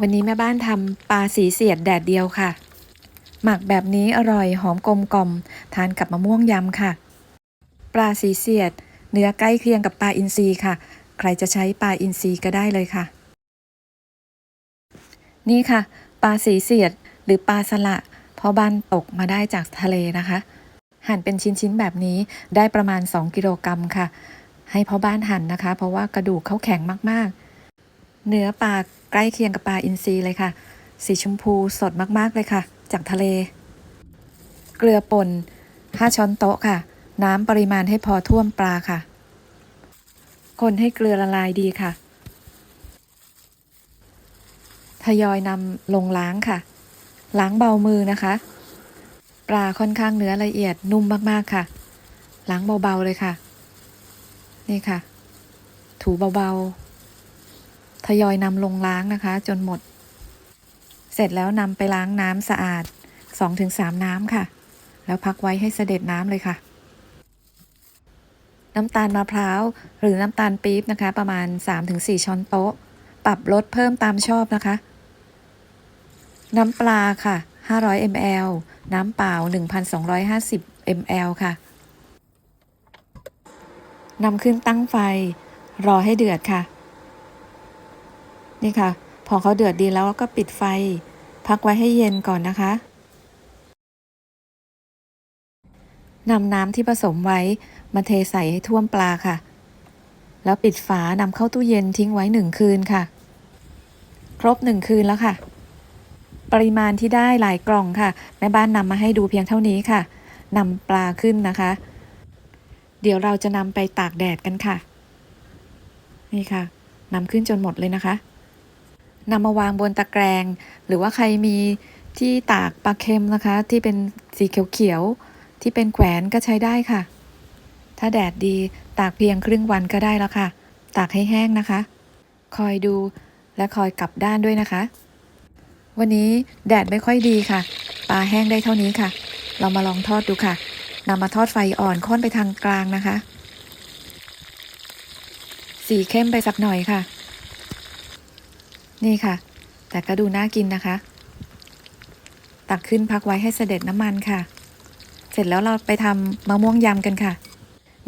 วันนี้แม่บ้านทำปลาสีเสียดแดดเดียวค่ะ หมักแบบนี้อร่อยหอมกลมกล่อมทานกับมะม่วงยำค่ะ ปลาสีเสียด เนื้อใกล้เคียงกับปลาอินทรีค่ะ ใครจะใช้ปลาอินทรีก็ได้เลยค่ะ นี่ค่ะ ปลาสีเสียดหรือปลาสละพอบ้านตกมาได้จากทะเลนะคะ หั่นเป็นชิ้นๆแบบนี้ได้ประมาณ 2 กิโลกรัมค่ะ ให้พ่อบ้านหั่นนะคะ เพราะว่ากระดูกเขาแข็งมากๆ เนื้อปลาใกล้เคียงกับปลาอินทรีเลยค่ะ สีชมพูสดมากๆเลยค่ะ จากทะเล เกลือป่น 5 ช้อนโต๊ะค่ะ น้ำปริมาณให้พอท่วมปลาค่ะ คนให้เกลือละลายดีค่ะ ทยอยนำลงล้างค่ะ ล้างเบามือนะคะ ปลาค่อนข้างเนื้อละเอียดนุ่มมากๆค่ะ ล้างเบาๆเลยค่ะ นี่ค่ะ ถูเบาๆ ทยอยนำลงล้างนะคะ จนหมด เสร็จแล้วนำไปล้างน้ำสะอาด 2-3 น้ำค่ะ แล้วพักไว้ให้เสด็จน้ำเลยค่ะ น้ำตาลมะพร้าวหรือน้ำตาลปี๊บนะคะ ประมาณ 3-4 ช้อนโต๊ะ ปรับลดเพิ่มตามชอบนะคะ น้ำปลาค่ะ 500 ml น้ำเปล่า 1,250 ml ค่ะนำขึ้นตั้งไฟ รอให้เดือดค่ะ นี่ค่ะ พอเขาเดือดดีแล้วก็ปิดไฟ พักไว้ให้เย็นก่อนนะคะนำน้ำที่ผสมไว้มาเทใส่ให้ท่วมปลาค่ะ แล้วปิดฝานำเข้าตู้เย็นทิ้งไว้หนึ่งคืนค่ะ ครบหนึ่งคืนแล้วค่ะ ปริมาณที่ได้หลายกล่องค่ะแม่บ้านนำมาให้ดูเพียงเท่านี้ค่ะนำปลาขึ้นนะคะ เดี๋ยวเราจะนำไปตากแดดกันค่ะ นี่ค่ะนำขึ้นจนหมดเลยนะคะ นำมาวางบนตะแกรงหรือว่าใครมีที่ตากปลาเค็มนะคะ ที่เป็นสีเขียวๆที่เป็นแขวนก็ใช้ได้ค่ะ ถ้าแดดดีตากเพียงครึ่งวันก็ได้แล้วค่ะ ตากให้แห้งนะคะ คอยดูและคอยกลับด้านด้วยนะคะ วันนี้แดดไม่ค่อยดีค่ะ ปลาแห้งได้เท่านี้ค่ะ เรามาลองทอดดูค่ะนำมาทอดไฟอ่อนค่อนไปทางกลางนะคะ สีเข้มไปสักหน่อยค่ะ นี่ค่ะ แต่ก็ดูน่ากินนะคะ ตักขึ้นพักไว้ให้เสด็จน้ำมันค่ะ เสร็จแล้วเราไปทำมะม่วงยำกันค่ะ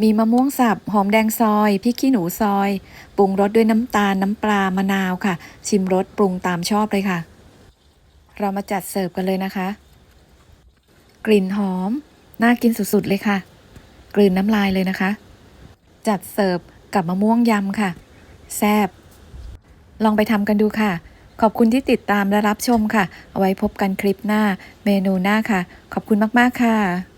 มีมะม่วงสับหอมแดงซอยพริกขี้หนูซอย ปรุงรสด้วยน้ำตาลน้ำปลามะนาวค่ะ ชิมรสปรุงตามชอบเลยค่ะ เรามาจัดเสิร์ฟกันเลยนะคะ กลิ่นหอม น่ากินสุดๆเลยค่ะ กลืนน้ำลายเลยนะคะ จัดเสิร์ฟกับมะม่วงยำค่ะแซ่บ ลองไปทำกันดูค่ะ ขอบคุณที่ติดตามและรับชมค่ะ เอาไว้พบกันคลิปหน้า เมนูหน้าค่ะ ขอบคุณมาก ๆ ค่ะ